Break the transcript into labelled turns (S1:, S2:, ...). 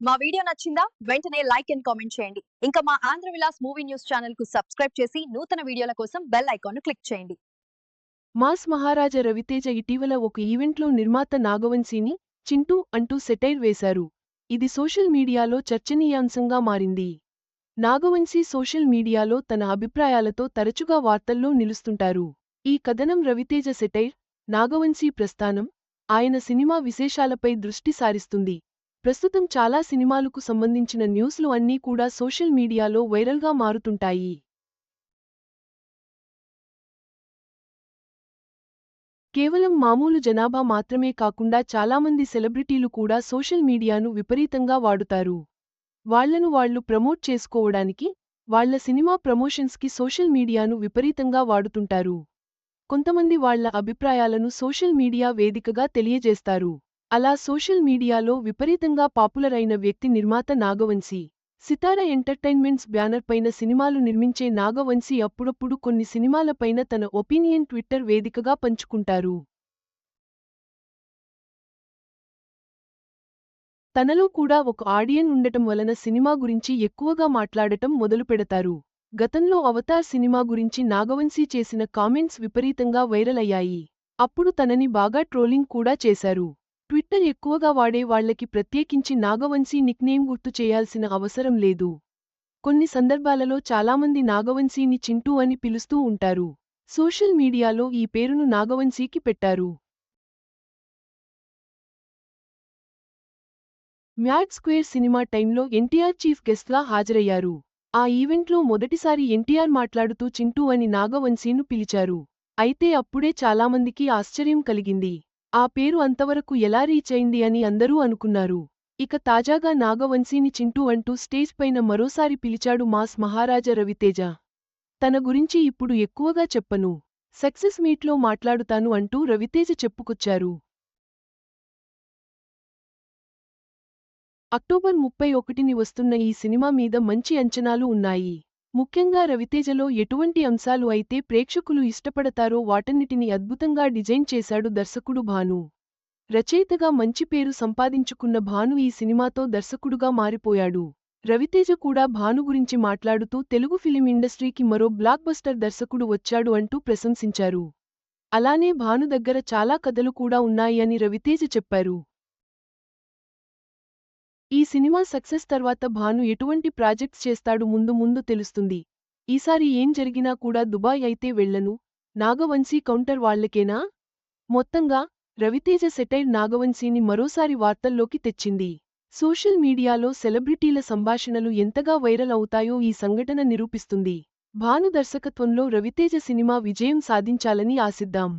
S1: మా వీడియో నచ్చిందా? వెంటనే లైక్ అండ్ కామెంట్ చేయండి. ఇంకా మా ఆంధ్ర విలాస్ మూవీ న్యూస్ ఛానల్కు సబ్స్క్రైబ్ చేసి నూతన వీడియోల కోసం బెల్ ఐకాన్ను క్లిక్ చేయండి.
S2: మాస్ మహారాజా రవితేజ ఇటీవల ఒక ఈవెంట్లో నిర్మాత నాగవంశీని చింటూ అంటూ సెటైర్ వేశారు. ఇది సోషల్ మీడియాలో చర్చనీయాంశంగా మారింది. నాగవంశీ సోషల్ మీడియాలో తన అభిప్రాయాలతో తరచుగా వార్తల్లో నిలుస్తుంటారు. ఈ కథనం రవితేజ సెటైర్ నాగవంశీ ప్రస్థానం ఆయన సినిమా విశేషాలపై దృష్టి సారిస్తుంది. ప్రస్తుతం చాలా సినిమాలకు సంబంధించిన న్యూస్లు అన్నీ కూడా సోషల్ మీడియాలో వైరల్గా మారుతుంటాయి. కేవలం మామూలు జనాభా మాత్రమే కాకుండా చాలామంది సెలబ్రిటీలు కూడా సోషల్ మీడియాను విపరీతంగా వాడుతారు. వాళ్ళను వాళ్ళు ప్రమోట్ చేసుకోవడానికి వాళ్ళ సినిమా ప్రమోషన్స్కి సోషల్ మీడియాను విపరీతంగా వాడుతుంటారు. కొంతమంది వాళ్ళ అభిప్రాయాలను సోషల్ మీడియా వేదికగా తెలియజేస్తారు. అలా సోషల్ మీడియాలో విపరీతంగా పాపులర్ అయిన వ్యక్తి నిర్మాత నాగవంశీ. సితార ఎంటర్టైన్మెంట్స్ బ్యానర్ పైన సినిమాలు నిర్మించే నాగవంశీ అప్పుడప్పుడు కొన్ని సినిమాలపైన తన ఒపీనియన్ ట్విట్టర్ వేదికగా పంచుకుంటారు. తనలో కూడా ఒక ఆడియన్ ఉండటం వలన సినిమా గురించి ఎక్కువగా మాట్లాడటం మొదలుపెడతారు గతంలో అవతార్ సినిమా గురించి నాగవంశీ చేసిన కామెంట్స్ విపరీతంగా వైరల్ అయ్యాయి. అప్పుడు తనని బాగా ట్రోలింగ్ కూడా చేశారు. ట్విట్టర్ ఎక్కువగా వాడే వాళ్ళకి ప్రత్యేకించి నాగవంశీ నిక్నేమ్ గుర్తు చేయాల్సిన అవసరం లేదు. కొన్ని సందర్భాలలో చాలామంది నాగవంశీని చింటూ అని పిలుస్తూ ఉంటారు. సోషల్ మీడియాలో ఈ పేరును నాగవంశీకి పెట్టారు. మ్యాడ్ స్క్వేర్ సినిమా టైంలో ఎన్టీఆర్ చీఫ్ గెస్ట్గా హాజరయ్యారు. ఆ ఈవెంట్లో మొదటిసారి ఎన్టీఆర్ మాట్లాడుతూ చింటూ అని నాగవంశీను పిలిచారు. అయితే అప్పుడే చాలామందికి ఆశ్చర్యం కలిగింది. ఆ పేరు అంతవరకు ఎలా రీచ్ అయింది అని అందరూ అనుకున్నారు. ఇక తాజాగా నాగవంశీని చింటూ అంటూ స్టేజ్ పైన మరోసారి పిలిచాడు మాస్ మహారాజ రవితేజ. తన గురించి ఇప్పుడు ఎక్కువగా చెప్పను. సక్సెస్ మీట్లో మాట్లాడుతాను అంటూ రవితేజ చెప్పుకొచ్చారు. అక్టోబర్ ముప్పై ఒకటిని వస్తున్న ఈ సినిమా మీద మంచి అంచనాలు ఉన్నాయి. ముఖ్యంగా రవితేజలో ఎటువంటి అంశాలు అయితే ప్రేక్షకులు ఇష్టపడతారో వాటన్నిటిని అద్భుతంగా డిజైన్ చేశాడు దర్శకుడు భాను. రచయితగా మంచి పేరు సంపాదించుకున్న భాను ఈ సినిమాతో దర్శకుడుగా మారిపోయాడు. రవితేజ కూడా భాను గురించి మాట్లాడుతూ తెలుగు ఫిలిం ఇండస్ట్రీకి మరో బ్లాక్ బస్టర్ దర్శకుడు వచ్చాడు అంటూ ప్రశంసించారు. అలానే భాను దగ్గర చాలా కథలు కూడా ఉన్నాయి అని రవితేజ చెప్పారు. ఈ సినిమా సక్సెస్ తర్వాత భాను ఎటువంటి ప్రాజెక్ట్స్ చేస్తాడు ముందు ముందు తెలుస్తుంది. ఈసారి ఏం జరిగినా కూడా దుబాయ్ అయితే వెళ్ళను నాగవంశీ కౌంటర్ వాళ్ళకేనా మొత్తంగా రవితేజ సెటైర్ నాగవంశీని మరోసారి వార్తల్లోకి తెచ్చింది. సోషల్ మీడియాలో సెలబ్రిటీల సంభాషణలు ఎంతగా వైరల్ అవుతాయో ఈ సంఘటన నిరూపిస్తుంది. భాను దర్శకత్వంలో రవితేజ సినిమా విజయం సాధించాలని ఆశిద్దాం.